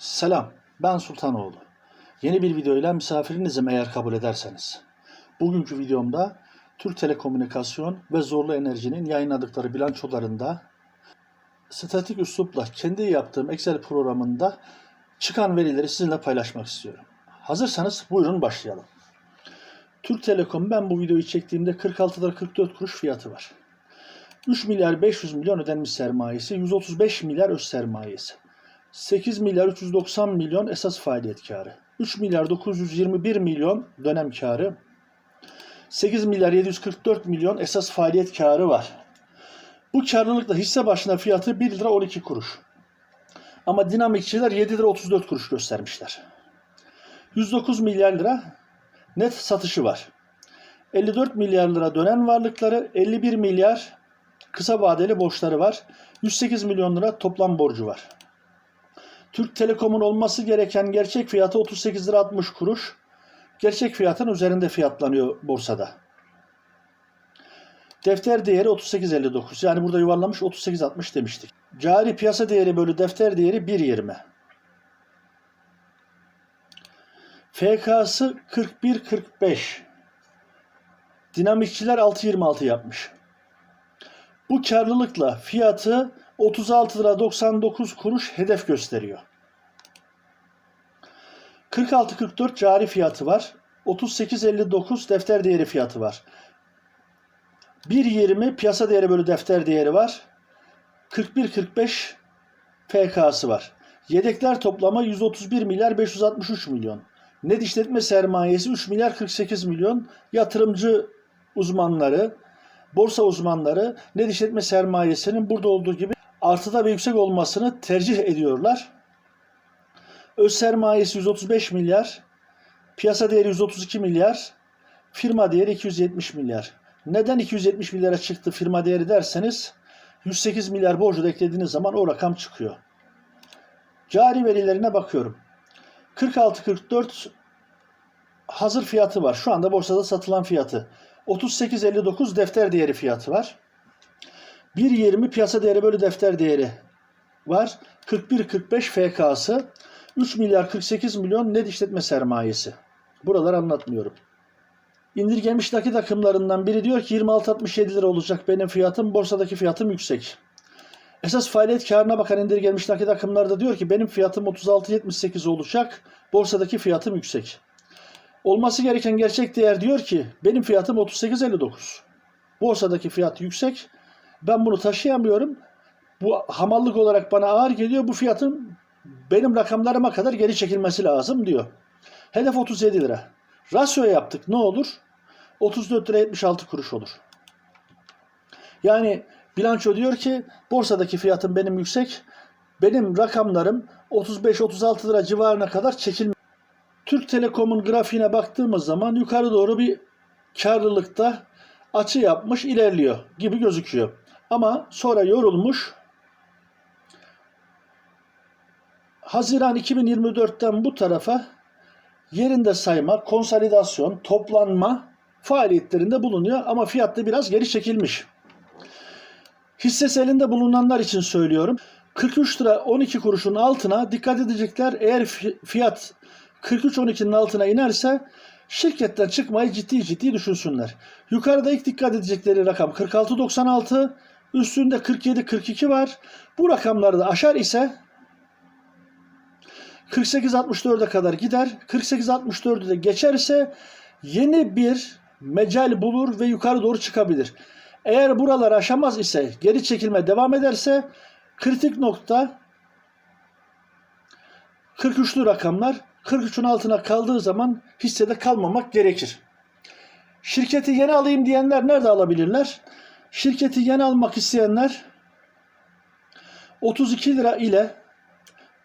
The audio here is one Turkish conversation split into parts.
Selam, ben Sultanoğlu. Yeni bir videoyla misafirinizim eğer kabul ederseniz. Bugünkü videomda Türk Telekomünikasyon ve Zorlu Enerji'nin yayınladıkları bilançolarında statik üslupla kendi yaptığım Excel programında çıkan verileri sizinle paylaşmak istiyorum. Hazırsanız buyurun başlayalım. Türk Telekom ben bu videoyu çektiğimde 46 lira 44 kuruş fiyatı var. 3 milyar 500 milyon ödenmiş sermayesi, 135 milyar öz sermayesi. 8 milyar 390 milyon esas faaliyet karı. 3 milyar 921 milyon dönem karı. 8 milyar 744 milyon esas faaliyet karı var. Bu karlılıkla hisse başına fiyatı 1 lira 12 kuruş. Ama dinamikçiler 7 lira 34 kuruş göstermişler. 109 milyar lira net satışı var. 54 milyar lira dönen varlıkları, 51 milyar kısa vadeli borçları var. 108 milyon lira toplam borcu var. Türk Telekom'un olması gereken gerçek fiyatı 38 lira 60 kuruş. Gerçek fiyatın üzerinde fiyatlanıyor borsada. Defter değeri 38.59. Yani burada yuvarlamış 38.60 demiştik. Cari piyasa değeri bölü defter değeri 1.20. FK'sı 41.45. Dinamikçiler 6.26 yapmış. Bu karlılıkla fiyatı 36 lira 99 kuruş hedef gösteriyor. 46.44 cari fiyatı var. 38.59 defter değeri fiyatı var. 1.20 piyasa değeri bölü defter değeri var. 41.45 FK'sı var. Yedekler toplamı 131 milyar 563 milyon. Net işletme sermayesi 3 milyar 48 milyon. Yatırımcı uzmanları, borsa uzmanları net işletme sermayesinin burada olduğu gibi artıda ve yüksek olmasını tercih ediyorlar. Öz sermayesi 135 milyar, piyasa değeri 132 milyar, firma değeri 270 milyar. Neden 270 milyara çıktı firma değeri derseniz 108 milyar borcu da eklediğiniz zaman o rakam çıkıyor. Cari verilerine bakıyorum. 46-44 hazır fiyatı var. Şu anda borsada satılan fiyatı. 38.59 defter değeri fiyatı var. 1.20 piyasa değeri bölü defter değeri var. 41.45 FK'sı. 3 milyar 48 milyon net işletme sermayesi. Buraları anlatmıyorum. İndirgenmiş nakit akımlarından biri diyor ki 26.67 lira olacak benim fiyatım. Borsadaki fiyatım yüksek. Esas faaliyet karına bakan indirgenmiş nakit akımları da diyor ki benim fiyatım 36.78 olacak. Borsadaki fiyatım yüksek. Olması gereken gerçek değer diyor ki benim fiyatım 38.59. Borsadaki fiyat yüksek. Ben bunu taşıyamıyorum. Bu hamallık olarak bana ağır geliyor. Bu fiyatın benim rakamlarıma kadar geri çekilmesi lazım diyor. Hedef 37 lira. Rasyo yaptık ne olur? 34 lira 76 kuruş olur. Yani bilanço diyor ki borsadaki fiyatım benim yüksek. Benim rakamlarım 35-36 lira civarına kadar çekilmiş. Türk Telekom'un grafiğine baktığımız zaman yukarı doğru bir karlılıkta açı yapmış ilerliyor gibi gözüküyor. Ama sonra yorulmuş. Haziran 2024'ten bu tarafa yerinde sayma, konsolidasyon, toplanma faaliyetlerinde bulunuyor ama fiyatta biraz geri çekilmiş. Hissesi elinde bulunanlar için söylüyorum. 43 lira 12 kuruşun altına dikkat edecekler. Eğer fiyat 43-12'nin altına inerse şirketten çıkmayı ciddi ciddi düşünsünler. Yukarıda ilk dikkat edecekleri rakam 46.96, üstünde 47-42 var. Bu rakamları da aşar ise 48-64'e kadar gider. 48-64'ü de geçerse yeni bir mecal bulur ve yukarı doğru çıkabilir. Eğer buraları aşamaz ise geri çekilme devam ederse kritik nokta 43'lü rakamlar 43'ün altına kaldığı zaman hissede kalmamak gerekir. Şirketi yeni alayım diyenler nerede alabilirler? Şirketi yeni almak isteyenler 32 lira ile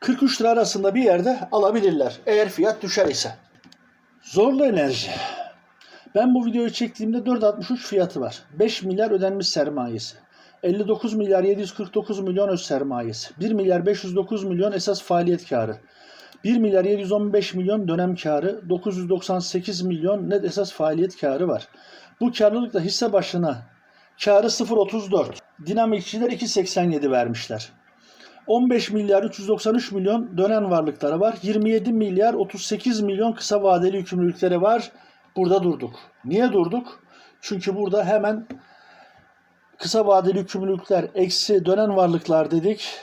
43 lira arasında bir yerde alabilirler. Eğer fiyat düşer ise. Zorlu enerji. Ben bu videoyu çektiğimde 4.63 fiyatı var. 5 milyar ödenmiş sermayesi. 59 milyar 749 milyon öz sermayesi. 1 milyar 509 milyon esas faaliyet karı. 1 milyar 715 milyon dönem karı, 998 milyon net esas faaliyet karı var. Bu karlılıkla hisse başına karı 0.34. Dinamikçiler 2.87 vermişler. 15 milyar 393 milyon dönen varlıkları var. 27 milyar 38 milyon kısa vadeli yükümlülükleri var. Burada durduk. Niye durduk? Çünkü burada hemen kısa vadeli yükümlülükler eksi dönen varlıklar dedik.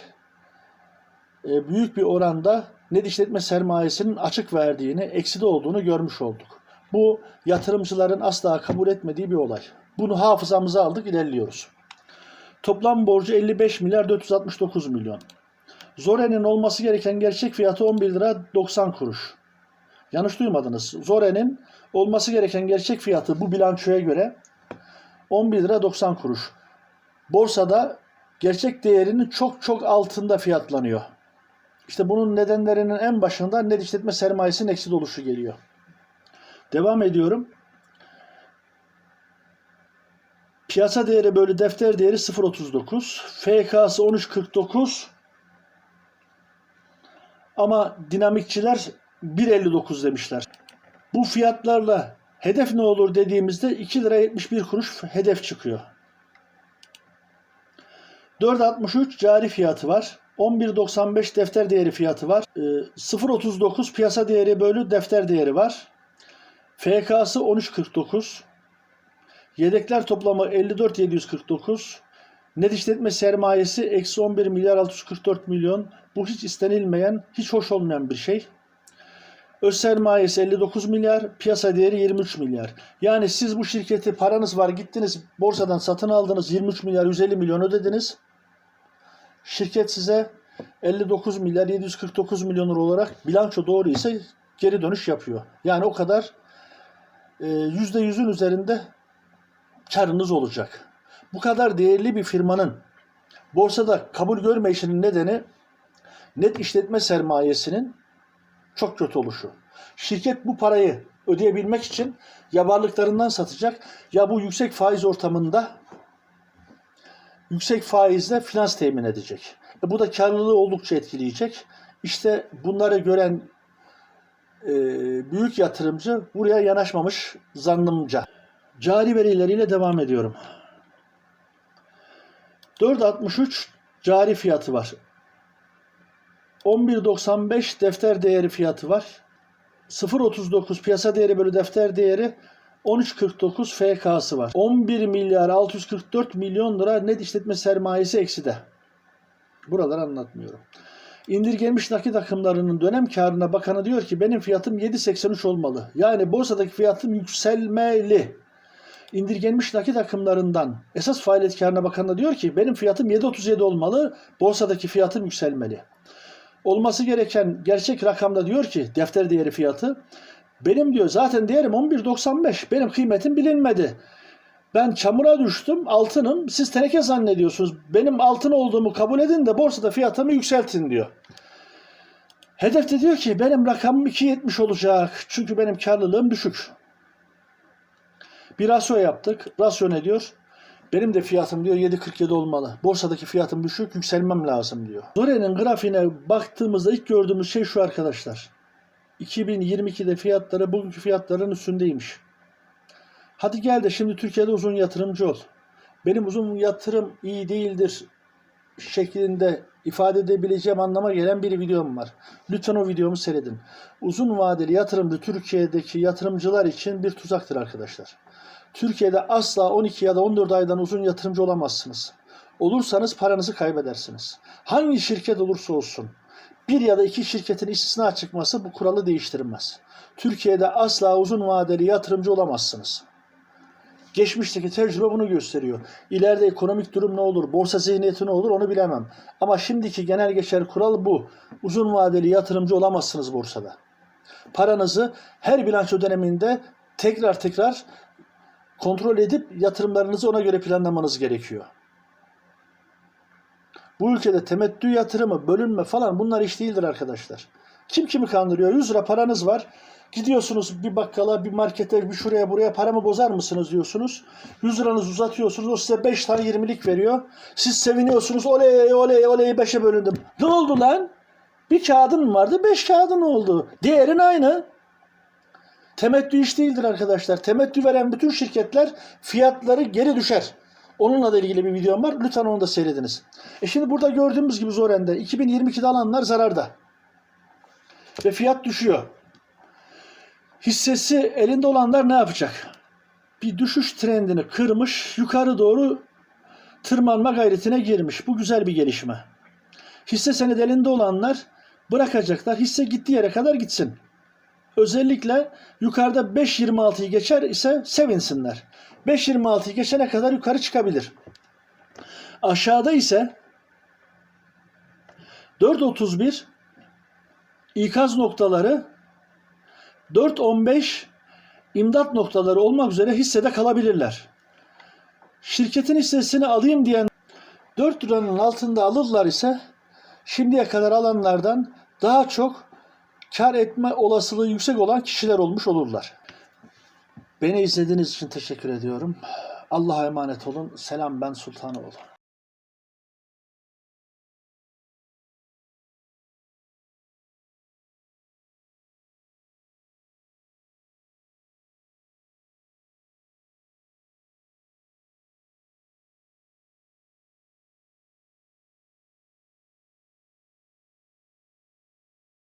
E, büyük bir oranda net işletme sermayesinin açık verdiğini, ekside olduğunu görmüş olduk. Bu yatırımcıların asla kabul etmediği bir olay. Bunu hafızamıza aldık, ilerliyoruz. Toplam borcu 55 milyar 469 milyon. Zore'nin olması gereken gerçek fiyatı 11 lira 90 kuruş. Yanlış duymadınız. Zore'nin olması gereken gerçek fiyatı bu bilançoya göre 11 lira 90 kuruş. Borsada gerçek değerinin çok çok altında fiyatlanıyor. İşte bunun nedenlerinin en başında net işletme sermayesinin eksi oluşu geliyor. Devam ediyorum. Piyasa değeri bölü defter değeri 0.39. FK'sı 13.49. Ama dinamikçiler 1.59 demişler. Bu fiyatlarla hedef ne olur dediğimizde 2 lira 71 kuruş hedef çıkıyor. 4.63 cari fiyatı var. 11.95 defter değeri fiyatı var. Ee, 0.39 piyasa değeri bölü defter değeri var. FK'sı 13.49. Yedekler toplamı 54.749. Net işletme sermayesi eksi 11 milyar 644 milyon. Bu hiç istenilmeyen, hiç hoş olmayan bir şey. Öz sermayesi 59 milyar, piyasa değeri 23 milyar. Yani siz bu şirketi paranız var gittiniz borsadan satın aldınız 23 milyar 150 milyon ödediniz. Şirket size 59 milyar 749 milyon olarak bilanço doğru ise geri dönüş yapıyor. Yani o kadar e, %100'ün üzerinde karınız olacak. Bu kadar değerli bir firmanın borsada kabul görmeyişinin nedeni net işletme sermayesinin çok kötü oluşu. Şirket bu parayı ödeyebilmek için ya varlıklarından satacak ya bu yüksek faiz ortamında yüksek faizle finans temin edecek. E bu da karlılığı oldukça etkileyecek. İşte bunları gören e, büyük yatırımcı buraya yanaşmamış zannımca. Cari verileriyle devam ediyorum. 4.63 cari fiyatı var. 11.95 defter değeri fiyatı var. 0.39 piyasa değeri bölü defter değeri 13.49 FK'sı var. 11 milyar 644 milyon lira net işletme sermayesi ekside. Buraları anlatmıyorum. İndirgenmiş nakit akımlarının dönem karına bakanı diyor ki benim fiyatım 7.83 olmalı. Yani borsadaki fiyatım yükselmeli. İndirgenmiş nakit akımlarından esas faaliyet karına bakan da diyor ki benim fiyatım 7.37 olmalı. Borsadaki fiyatım yükselmeli. Olması gereken gerçek rakamda diyor ki defter değeri fiyatı benim diyor zaten değerim 11.95. Benim kıymetim bilinmedi. Ben çamura düştüm, altınım. Siz teneke zannediyorsunuz. Benim altın olduğumu kabul edin de borsada fiyatımı yükseltin diyor. Hedef de diyor ki benim rakamım 2.70 olacak. Çünkü benim karlılığım düşük. Bir rasyo yaptık. Rasyo ne diyor? Benim de fiyatım diyor 7.47 olmalı. Borsadaki fiyatım düşük, yükselmem lazım diyor. Zore'nin grafiğine baktığımızda ilk gördüğümüz şey şu arkadaşlar. 2022'de fiyatları bugünkü fiyatların üstündeymiş. Hadi gel de şimdi Türkiye'de uzun yatırımcı ol. Benim uzun yatırım iyi değildir şeklinde ifade edebileceğim anlama gelen bir videom var. Lütfen o videomu seyredin. Uzun vadeli yatırımcı Türkiye'deki yatırımcılar için bir tuzaktır arkadaşlar. Türkiye'de asla 12 ya da 14 aydan uzun yatırımcı olamazsınız. Olursanız paranızı kaybedersiniz. Hangi şirket olursa olsun bir ya da iki şirketin istisna çıkması bu kuralı değiştirmez. Türkiye'de asla uzun vadeli yatırımcı olamazsınız. Geçmişteki tecrübe bunu gösteriyor. İleride ekonomik durum ne olur, borsa zihniyeti ne olur onu bilemem. Ama şimdiki genel geçer kural bu. Uzun vadeli yatırımcı olamazsınız borsada. Paranızı her bilanço döneminde tekrar tekrar kontrol edip yatırımlarınızı ona göre planlamanız gerekiyor. Bu ülkede temettü yatırımı, bölünme falan bunlar iş değildir arkadaşlar. Kim kimi kandırıyor? 100 lira paranız var. Gidiyorsunuz bir bakkala, bir markete, bir şuraya buraya paramı bozar mısınız diyorsunuz. 100 liranızı uzatıyorsunuz. O size 5 tane 20'lik veriyor. Siz seviniyorsunuz. Oley oley oley 5'e bölündüm. Ne oldu lan? Bir kağıdın vardı? 5 kağıdın oldu. Değerin aynı. Temettü iş değildir arkadaşlar. Temettü veren bütün şirketler fiyatları geri düşer. Onunla da ilgili bir videom var. Lütfen onu da seyrediniz. E şimdi burada gördüğümüz gibi Zoren'de 2022'de alanlar zararda. Ve fiyat düşüyor. Hissesi elinde olanlar ne yapacak? Bir düşüş trendini kırmış, yukarı doğru tırmanma gayretine girmiş. Bu güzel bir gelişme. Hisse senedi elinde olanlar bırakacaklar. Hisse gittiği yere kadar gitsin. Özellikle yukarıda 5.26'yı geçer ise sevinsinler. 5.26'yı geçene kadar yukarı çıkabilir. Aşağıda ise 4.31 ikaz noktaları 4.15 imdat noktaları olmak üzere hissede kalabilirler. Şirketin hissesini alayım diyen 4 liranın altında alırlar ise şimdiye kadar alanlardan daha çok kar etme olasılığı yüksek olan kişiler olmuş olurlar. Beni izlediğiniz için teşekkür ediyorum. Allah'a emanet olun. Selam ben Sultanoğlu.